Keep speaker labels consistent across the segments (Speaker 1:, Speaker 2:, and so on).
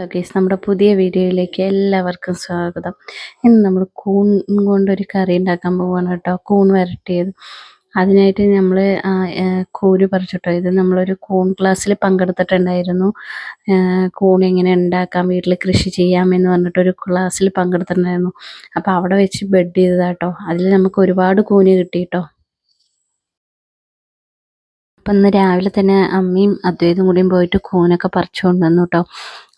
Speaker 1: Hello guys നമ്മുടെ പുതിയ വീഡിയോയിലേക്ക് എല്ലാവർക്കും സ്വാഗതം. ഇന്ന് നമ്മൾ കൂൺ കൊണ്ടൊരു കറി ഉണ്ടാക്കാൻ പോവാണ് കേട്ടോ. കൂൺ വരട്ടിയത്. അതിനായിട്ട് നമ്മൾ കൂര് പറിച്ചിട്ടോ. ഇത് നമ്മളൊരു കൂൺ ക്ലാസ്സിൽ പങ്കെടുത്തിട്ടുണ്ടായിരുന്നു. കൂൺ എങ്ങനെ ഉണ്ടാക്കാം വീട്ടിൽ കൃഷി ചെയ്യാമെന്ന് പറഞ്ഞിട്ടൊരു ക്ലാസ്സിൽ പങ്കെടുത്തിട്ടുണ്ടായിരുന്നു. അപ്പോൾ അവിടെ വെച്ച് ബെഡ് ചെയ്തതാട്ടോ. അതിൽ നമുക്ക് ഒരുപാട് കൂന് കിട്ടി കേട്ടോ അപ്പം ഇന്ന് രാവിലെ തന്നെ അമ്മയും അദ്വൈതും കൂടിയും പോയിട്ട് കൂനൊക്കെ പറിച്ചു കൊണ്ടുവന്നു കേട്ടോ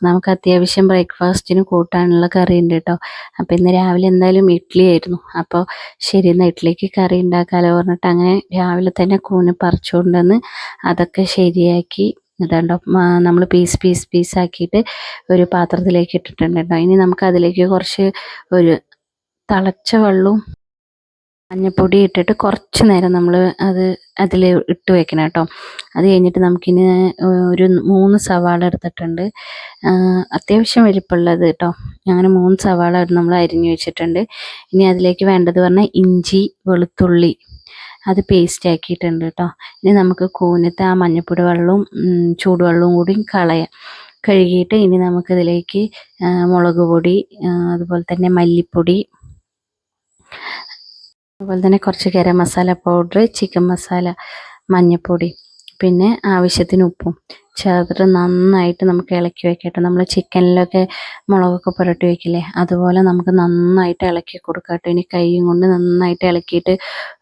Speaker 1: നമുക്ക് അത്യാവശ്യം ബ്രേക്ക്ഫാസ്റ്റിന് കൂട്ടാനുള്ള കറി ഉണ്ട് കേട്ടോ. അപ്പം ഇന്ന് രാവിലെ എന്തായാലും ഇഡ്ഡലി ആയിരുന്നു. അപ്പോൾ ശരി എന്നാൽ ഇഡ്ഡലിക്ക് കറി ഉണ്ടാക്കാമല്ലോ പറഞ്ഞിട്ട് അങ്ങനെ രാവിലെ തന്നെ കൂന് പറിച്ചു കൊണ്ടുവന്ന് അതൊക്കെ ശരിയാക്കി ഇതാണ്ടോ നമ്മൾ പീസ് പീസ് പീസ് ആക്കിയിട്ട് ഒരു പാത്രത്തിലേക്ക് ഇട്ടിട്ടുണ്ട് കേട്ടോ. ഇനി നമുക്ക് അതിലേക്ക് കുറച്ച് ഒരു തിളച്ച വെള്ളവും മഞ്ഞപ്പൊടി ഇട്ടിട്ട് കുറച്ച് നേരം നമ്മൾ അത് അതിൽ ഇട്ട് വെക്കണം കേട്ടോ. അത് കഴിഞ്ഞിട്ട് നമുക്കിനി ഒരു മൂന്ന് സവാള എടുത്തിട്ടുണ്ട്. അത്യാവശ്യം വലിപ്പമുള്ളത് കേട്ടോ. അങ്ങനെ മൂന്ന് സവാള നമ്മൾ അരിഞ്ഞു വെച്ചിട്ടുണ്ട്. ഇനി അതിലേക്ക് വേണ്ടത് പറഞ്ഞാൽ ഇഞ്ചി വെളുത്തുള്ളി അത് പേസ്റ്റ് ആക്കിയിട്ടുണ്ട് കേട്ടോ. ഇനി നമുക്ക് കൂനത്തെ ആ മഞ്ഞപ്പൊടി വെള്ളവും ചൂടുവെള്ളവും കൂടി കളയാം. കഴുകിയിട്ട് ഇനി നമുക്കിതിലേക്ക് മുളക് പൊടി അതുപോലെ തന്നെ മല്ലിപ്പൊടി അതുപോലെ തന്നെ കുറച്ച് ഗരം മസാല പൗഡർ ചിക്കൻ മസാല മഞ്ഞൾപ്പൊടി പിന്നെ ആവശ്യത്തിന് ഉപ്പും. ചേർത്തിട്ട് നന്നായിട്ട് നമുക്ക് ഇളക്കി വെക്കട്ടെ നമ്മൾ ചിക്കനിലൊക്കെ മുളകൊക്കെ പുരട്ടി വെക്കില്ലേ? അതുപോലെ നമുക്ക് നന്നായിട്ട് ഇളക്കി കൊടുക്കട്ടോ ഇനി കൈയും കൊണ്ട് നന്നായിട്ട് ഇളക്കിയിട്ട്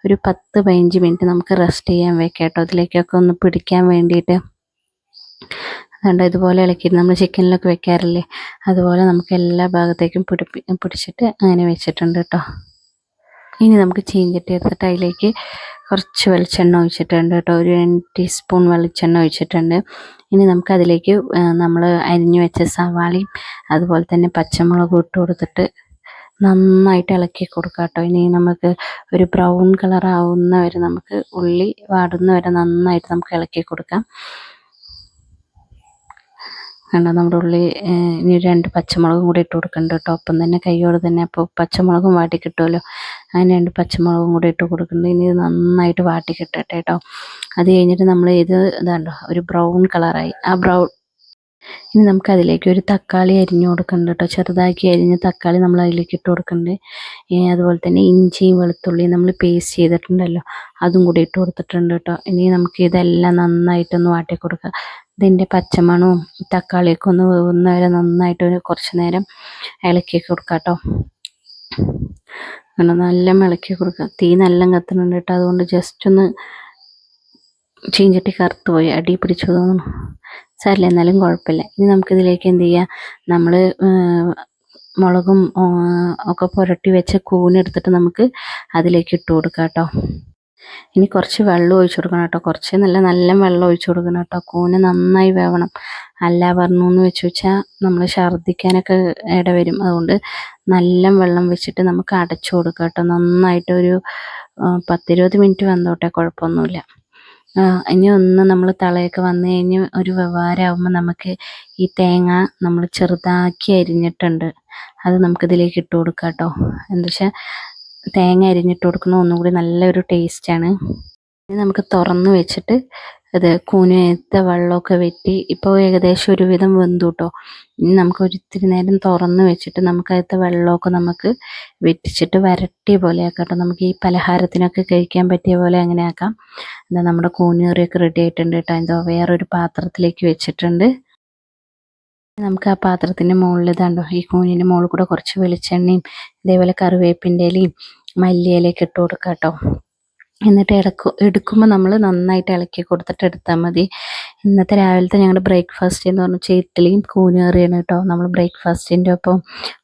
Speaker 1: ഒരു പത്ത് പതിനഞ്ച് മിനിറ്റ് നമുക്ക് റെസ്റ്റ് ചെയ്യാൻ വെക്കാട്ടോ അതിലേക്കൊക്കെ ഒന്ന് പിടിക്കാൻ വേണ്ടിയിട്ട്. അതുകൊണ്ട് ഇതുപോലെ ഇളക്കിയിട്ട് നമ്മൾ ചിക്കനിലൊക്കെ വെക്കാറില്ലേ? അതുപോലെ നമുക്ക് എല്ലാ ഭാഗത്തേക്കും പിടിപ്പി പിടിച്ചിട്ട് അങ്ങനെ വെച്ചിട്ടുണ്ട് കേട്ടോ. ഇനി നമുക്ക് ചീഞ്ചട്ടി എടുത്തിട്ട് അതിലേക്ക് കുറച്ച് വെളിച്ചെണ്ണ ഒഴിച്ചിട്ടുണ്ട് കേട്ടോ. ഒരു രണ്ട് ടീസ്പൂൺ വെളിച്ചെണ്ണ ഒഴിച്ചിട്ടുണ്ട്. ഇനി നമുക്ക് അതിലേക്ക് നമ്മൾ അരിഞ്ഞു വെച്ച സവാളയും അതുപോലെ തന്നെ പച്ചമുളകും ഇട്ട് കൊടുത്തിട്ട് നന്നായിട്ട് ഇളക്കി കൊടുക്കാം കേട്ടോ. ഇനി നമുക്ക് ഒരു ബ്രൗൺ കളർ വരെ നമുക്ക് ഉള്ളി വാടുന്ന വരെ നന്നായിട്ട് നമുക്ക് ഇളക്കി കൊടുക്കാം. കണ്ടോ നമ്മുടെ ഉള്ളി ഇനി രണ്ട് പച്ചമുളകും കൂടി ഇട്ട് കൊടുക്കുന്നുണ്ട് കേട്ടോ. ഒപ്പം തന്നെ കൈയോട് തന്നെ അപ്പോൾ പച്ചമുളകും വാട്ടി കിട്ടുമല്ലോ. അങ്ങനെ രണ്ട് പച്ചമുളകും കൂടി ഇട്ട് കൊടുക്കുന്നുണ്ട് ഇനി ഇത് നന്നായിട്ട് വാട്ടി കിട്ടട്ടെ കേട്ടോ. അത് കഴിഞ്ഞിട്ട് നമ്മൾ ഇത് ഇതാണ്ടോ ഒരു ബ്രൗൺ കളറായി. ആ ബ്രൗൺ ഇനി നമുക്ക് അതിലേക്ക് ഒരു തക്കാളി അരിഞ്ഞു കൊടുക്കുന്നുണ്ട് കേട്ടോ. ചെറുതാക്കി അരിഞ്ഞ തക്കാളി നമ്മൾ അതിലേക്ക് ഇട്ട് കൊടുക്കുന്നുണ്ട് അതുപോലെ തന്നെ ഇഞ്ചിയും വെളുത്തുള്ളിയും നമ്മൾ പേസ്റ്റ് ചെയ്തിട്ടുണ്ടല്ലോ അതും കൂടി ഇട്ട് കൊടുത്തിട്ടുണ്ട് കേട്ടോ. ഇനി നമുക്ക് ഇതെല്ലാം നന്നായിട്ടൊന്ന് വാട്ടി കൊടുക്കുക ഇതിന്റെ പച്ചമണവും തക്കാളിയൊക്കെ ഒന്ന് വേവുന്ന വരെ നന്നായിട്ട് ഒരു കുറച്ച് നേരം ഇളക്കി കൊടുക്കുക കേട്ടോ. അങ്ങനെ നല്ല ഇളക്കി കൊടുക്കുക തീ നല്ല കത്തുന്നുണ്ട് കേട്ടോ. അതുകൊണ്ട് ജസ്റ്റ് ഒന്ന് ചീഞ്ചട്ടി കറുത്ത് പോയി. അടി പിടിച്ചു തോന്നുന്നു. സാരില്ല എന്നാലും കുഴപ്പമില്ല. ഇനി നമുക്കിതിലേക്ക് എന്ത് ചെയ്യാം? നമ്മൾ മുളകും ഒക്കെ പുരട്ടി വെച്ച കൂനെടുത്തിട്ട് നമുക്ക് അതിലേക്ക് ഇട്ട് കൊടുക്കാം കേട്ടോ. ഇനി കുറച്ച് വെള്ളം ഒഴിച്ചു കൊടുക്കണം കേട്ടോ. കുറച്ച് നല്ല നല്ല വെള്ളം ഒഴിച്ചു കൊടുക്കണം കേട്ടോ. കൂന് നന്നായി വേവണം. അല്ല പറഞ്ഞു എന്ന് വെച്ച് വെച്ചാൽ നമ്മൾ ഛർദ്ദിക്കാനൊക്കെ ഇടവരും അതുകൊണ്ട് നല്ല വെള്ളം വെച്ചിട്ട് നമുക്ക് അടച്ചു കൊടുക്കാം കേട്ടോ. നന്നായിട്ട് ഒരു പത്തിരുപത് മിനിറ്റ് വന്നോട്ടെ കുഴപ്പമൊന്നുമില്ല. ഇനി ഒന്ന് നമ്മൾ തളയൊക്കെ വന്നു കഴിഞ്ഞ് ഒരു വ്യവഹാരമാകുമ്പോൾ നമുക്ക് ഈ തേങ്ങ നമ്മൾ ചെറുതാക്കി അരിഞ്ഞിട്ടുണ്ട്. അത് നമുക്കിതിലേക്ക് ഇട്ട് കൊടുക്കാം കേട്ടോ. എന്താ വെച്ചാൽ തേങ്ങ അരിഞ്ഞിട്ട് കൊടുക്കുന്ന ഒന്നും കൂടി നല്ലൊരു ടേസ്റ്റാണ്. ഇനി നമുക്ക് തുറന്ന് വെച്ചിട്ട് അത് കൂനത്തെ വെള്ളമൊക്കെ വെറ്റി ഇപ്പോൾ ഏകദേശം ഒരുവിധം വെന്തു കേട്ടോ ഇനി നമുക്ക് ഒരിത്തിരി നേരം തുറന്ന് വെച്ചിട്ട് നമുക്ക് അതിലത്തെ വെള്ളമൊക്കെ നമുക്ക് വെറ്റിച്ചിട്ട് വരട്ടിയ പോലെ ആക്കാം കേട്ടോ. നമുക്ക് ഈ പലഹാരത്തിനൊക്കെ കഴിക്കാൻ പറ്റിയ പോലെ അങ്ങനെ ആക്കാം. എന്താ നമ്മുടെ കൂനുകറിയൊക്കെ റെഡി ആയിട്ടുണ്ട് കേട്ടോ. എന്തോ വേറൊരു പാത്രത്തിലേക്ക് വെച്ചിട്ടുണ്ട്. നമുക്ക് ആ പാത്രത്തിന്റെ മുകളിൽ ഇതാണ്ടോ ഈ കൂനിന്റെ മുകളിൽ കൂടെ കുറച്ച് വെളിച്ചെണ്ണയും ഇതേപോലെ കറിവേപ്പിന്റെ ഇലയും മല്ലിയിലയൊക്കെ ഇട്ട് കൊടുക്കാം കേട്ടോ. എന്നിട്ട് ഇളക്ക് എടുക്കുമ്പോൾ നമ്മൾ നന്നായിട്ട് ഇളക്കി കൊടുത്തിട്ട് എടുത്താൽ മതി. ഇന്നത്തെ രാവിലത്തെ ഞങ്ങളുടെ ബ്രേക്ക്ഫാസ്റ്റ് എന്ന് പറഞ്ഞാൽ ഇഡ്ഡലിയും കൂനുകറിയാണ് കേട്ടോ. നമ്മൾ ബ്രേക്ക്ഫാസ്റ്റിന്റെ ഒപ്പം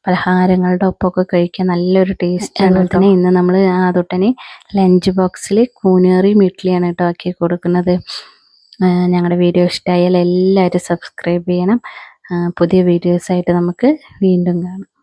Speaker 1: പലഹാരങ്ങളുടെ ഒപ്പമൊക്കെ കഴിക്കാൻ നല്ലൊരു ടേസ്റ്റ് അതുപോലെ തന്നെ ഇന്ന് നമ്മൾ ആ തൊട്ടനെ ലഞ്ച് ബോക്സിൽ കൂനുകറിയും ഇഡ്ഡലിയാണ് കേട്ടോ ആക്കി കൊടുക്കുന്നത്. ഞങ്ങളുടെ വീഡിയോ ഇഷ്ടമായാൽ എല്ലാവരും സബ്സ്ക്രൈബ് ചെയ്യണം. പുതിയ വീഡിയോസായിട്ട് നമുക്ക് വീണ്ടും കാണാം.